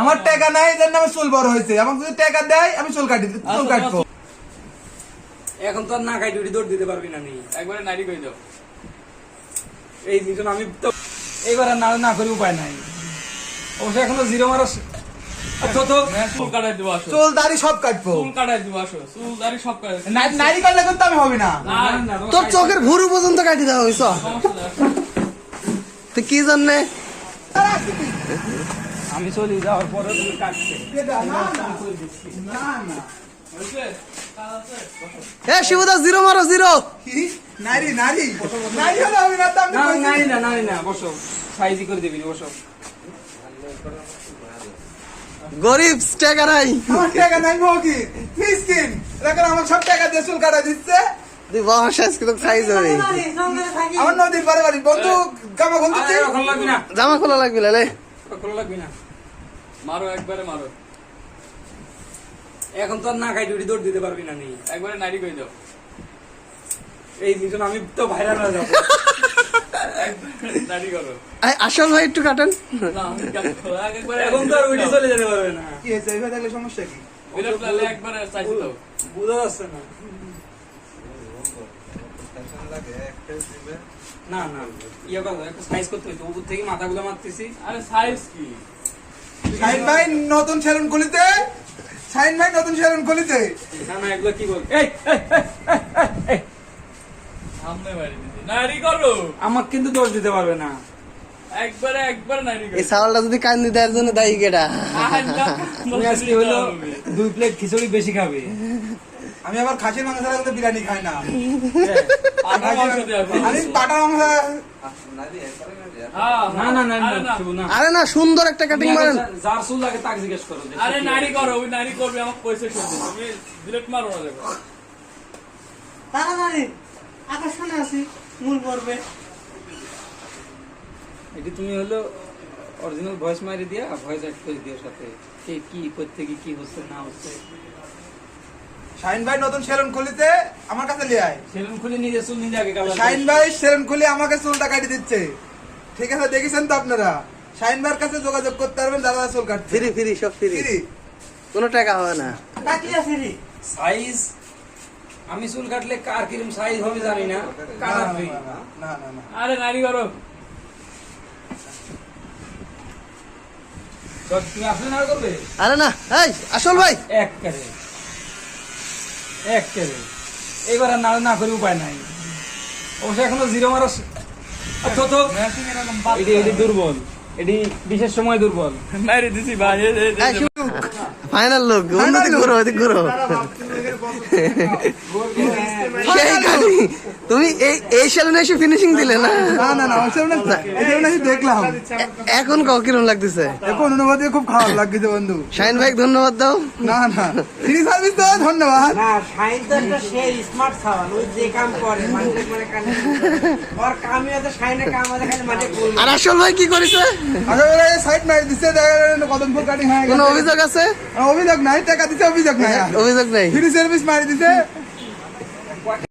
আমার টাকা নাই এর নামে চুল বড় হয়েছে। আমাকে যদি টাকা দেয় আমি চুল কাটি চুল কাটবো। এখন তো আর না দৌড় দিতে পারবি না নি একবারে নারী কই দাও। এই দুজন আমি তো এইবার আর না না করে উপায় নাই। অবশ্য এখনও জিরো মারা। তো তো চুল কাটাই দিব আসো। চুল দাড়ি সব কাটবো। চুল কাটাই দিব আসো। চুল দাড়ি সব কাটাই নারী করলে কিন্তু আমি হবে না। তোর চোখের ভুরু পর্যন্ত কাটি দেওয়া হয়েছ। তুই কি জন্যে? আমি চলি যাওয়ার পরে তুমি কাটছে এ শিবদাস জিরো মারো জিরো। নারী নারী। নারী হলে হবে না না। নারী না নারী না বসো। সাইজি করে দিবি বসো। গরিব টাকা নাই আমার টাকা নাই গো কি? মিসকিন। দেখেন আমার সব টাকা দিয়ে চুল কাটা দিচ্ছে। তুই বয়স আজকে তো সাইজ হবে। আমার নদীর পারে বাড়ি বন্ধু খুলতে এখন লাগবি না। জামা খোলা লাগবে লে। খোলা লাগবি না। মারো একবারে মারো। এখন তো আর না খাই দৌড় দিতে পারবি না নি একবারে নারী কই দাও এই দুজন আমি তো ভাইরাল হয়ে যাব। আসল ভাই একটু কাটেন। না আমি কাটবো না, একবারে এখন তো আর উঠে চলে যেতে পারবে না। কি হয়েছে? থাকলে সমস্যা কি? বিরাট একবারে চাইছি দাও বোঝা যাচ্ছে না। না না ইয়ে কথা একটা সাইজ করতে হইতো উপর থেকে মাথাগুলো মারতেছি। আরে সাইজ কি? শাহিন ভাই নতুন সেলুন খুলিতে? শাহিন ভাই নতুন সেলুন খুলিতে? না না এগুলো কি বল এই সামনে বাড়ি করো আমাকে কিন্তু দোষ দিতে পারবে না। একবারে একবারে নারী এই চাউলটা যদি কান্দি দেওয়ার জন্য দায়ী কেটা আজকে হলো দুই প্লেট খিচুড়ি বেশি খাবে। আমি আবার খাসির মাংস ছাড়া বিরিয়ানি খাই না। আধা মাংস দেওয়া আমি পাটার মাংস না না না আরে না। সুন্দর একটা কাটিং তুমি আগে মারেন। যার চুল লাগে তাকে জিজ্ঞেস করো আরে নারী করো ওই নারী করবে আমাকে পয়সা শুনতে তুমি ডিলেট মারো না দেখো। তাড়াতাড়ি আকর্ষণে আছি মূল পর্বে। এটি তুমি হলো অরিজিনাল ভয়েস মারি দিয়া ভয়েস অ্যাড করে দিও সাথে কে কি করতে কি কি হচ্ছে না হচ্ছে? শাহিন ভাই নতুন সেলুন খুলিতে আমার কাছে লিয়ে আয়। সেলুন খুলে নিজে চুল নিজে আগে কালার শাহিন ভাই সেলুন খুলে আমাকে চুলটা কাটি দিচ্ছে। ঠিক আছে দেখেছেন তো আপনারা? শাহিন ভাইয়ের কাছে যোগাযোগ করতে পারবেন দাদা চুল কাটতে ফ্রি ফ্রি সব ফ্রি ফ্রি কোনো টাকা হবে না। ডাকলি আছি রে সাইজ আমি চুল কাটলে কার কিরম সাইজ হবে জানি না। না, ফ্রি না, না, না। আরে নারী করো তুমি আসলে না করবে আরে না এই আসল ভাই এক কেরে এক কেরে এবার আর না না করে উপায় নাই অবশ্য এখনও জিরো মারা এটি এটি দুর্বল এটি বিশেষ সময় দুর্বল নারী দিছি ভাই এই- এই- এই- ফাইনাল লোক উন্নতি করো করো সেই তুমি এই এই সেলুনে এসে ফিনিশিং দিলে না? না না না ওই সেলুনে এই সেলুনে আমি দেখলাম। এখন কও কিরম লাগতেছে? এখন অনুভূতি খুব খারাপ লাগছে বন্ধু। শাহিন ভাই ধন্যবাদ দাও। না না ফ্রি সার্ভিস তো ধন্যবাদ। না শাইন তো একটা সেই স্মার্ট সাবান ওই যে কাম করে মানুষের মানে কানে। ওর কামই আছে শাইনের কাম আছে খালি মাঠে গোল আর আসল ভাই কি করেছে? আগে সাইড মারি দিচ্ছে দেখা গেল কদম ফুল কাটিং হয়ে কোনো অভিযোগ আছে? অভিযোগ নাই টাকা দিতে অভিযোগ নাই। অভিযোগ নাই। ফ্রি সার্ভিস মারি দিছে। what